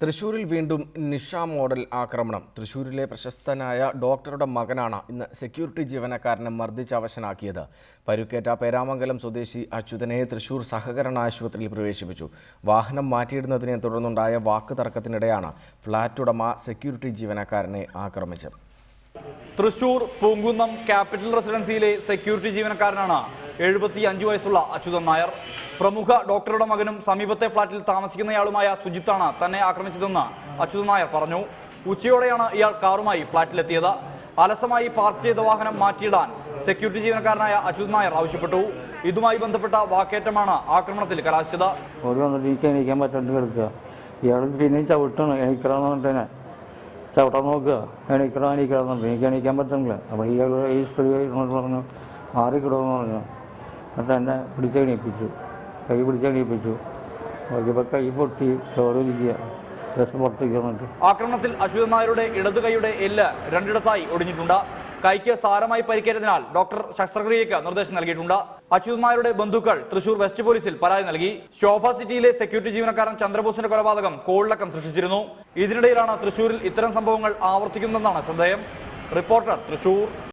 തൃശൂരിൽ വീണ്ടും നിഷ മോഡൽ ആക്രമണം. തൃശൂരിലെ പ്രശസ്തനായ ഡോക്ടറുടെ മകനാണ് ഇന്ന് സെക്യൂരിറ്റി ജീവനക്കാരനെ മർദ്ദിച്ച് അവശനാക്കിയത്. പരുക്കേറ്റ പേരാമംഗലം സ്വദേശി അച്യുതനെ തൃശൂർ സഹകരണ ആശുപത്രിയിൽ പ്രവേശിപ്പിച്ചു. വാഹനം മാറ്റിയിടുന്നതിനെ തുടർന്നുണ്ടായ വാക്ക് തർക്കത്തിനിടെയാണ് ഫ്ളാറ്റ് ഉടമ സെക്യൂരിറ്റി ജീവനക്കാരനെ ആക്രമിച്ചത്. തൃശൂർ പൂങ്കുന്നം ക്യാപിറ്റൽ റെസിഡൻസിയിലെ സെക്യൂരിറ്റി ജീവനക്കാരനാണ് എഴുപത്തി അഞ്ച് വയസ്സുള്ള അച്യുതൻ നായർ. പ്രമുഖ ഡോക്ടറുടെ മകനും സമീപത്തെ ഫ്ളാറ്റിൽ താമസിക്കുന്നയാളുമായ സുജിത്താണ് തന്നെ ആക്രമിച്ചതെന്ന് അച്യുതൻ നായർ പറഞ്ഞു. ഉച്ചയോടെയാണ് ഇയാൾ കാറുമായി ഫ്ളാറ്റിലെത്തിയത്. അലസമായി പാർക്ക് ചെയ്ത വാഹനം മാറ്റിയിടാൻ സെക്യൂരിറ്റി ജീവനക്കാരനായ അച്യുതൻ നായർ ആവശ്യപ്പെട്ടു. ഇതുമായി ബന്ധപ്പെട്ട വാക്കേറ്റമാണ് ആക്രമണത്തിൽ കലാശിച്ചത്. ഓടി എനിക്ക് ചവിട്ടാണ് ചവിട്ടാൻ നോക്കുക. എണീക്കണം എണീക്കണം എനിക്ക് എണീക്കാൻ പറ്റുന്നില്ല അപ്പോൾ ഈ സ്ത്രീ പറഞ്ഞു. മാറിക്കിടുമെന്ന് പറഞ്ഞു. എന്നിട്ട് എന്നെ പിടിച്ച് എണീപ്പിച്ചു കൈ പിടിച്ച് എണീപ്പിച്ചു നോക്കിയപ്പോൾ കൈ പൊട്ടി ചോറ് ഇരിക്കുക ഡ്രസ് പുറത്തേക്ക് വന്നിട്ട്. ആക്രമണത്തിൽ അശ്വത് നായരുടെ ഇടതു കൈയുടെ എല്ല് രണ്ടിടത്തായി ഒടിഞ്ഞിട്ടുണ്ട്. കൈക്ക് സാരമായി പരിക്കേറ്റതിനാൽ ഡോക്ടർ ശസ്ത്രക്രിയയ്ക്ക് നിർദ്ദേശം നൽകിയിട്ടുണ്ട്. അച്യുതൻ നായരുടെ ബന്ധുക്കൾ തൃശൂർ വെസ്റ്റ് പോലീസിൽ പരാതി നൽകി. ശോഭ സിറ്റിയിലെ സെക്യൂരിറ്റി ജീവനക്കാരൻ ചന്ദ്രബോസിന്റെ കൊലപാതകം കോളിളക്കം സൃഷ്ടിച്ചിരുന്നു. ഇതിനിടയിലാണ് തൃശൂരിൽ ഇത്തരം സംഭവങ്ങൾ ആവർത്തിക്കുന്നതെന്നാണ് ശ്രദ്ധേയം റിപ്പോർട്ടർ തൃശൂർ.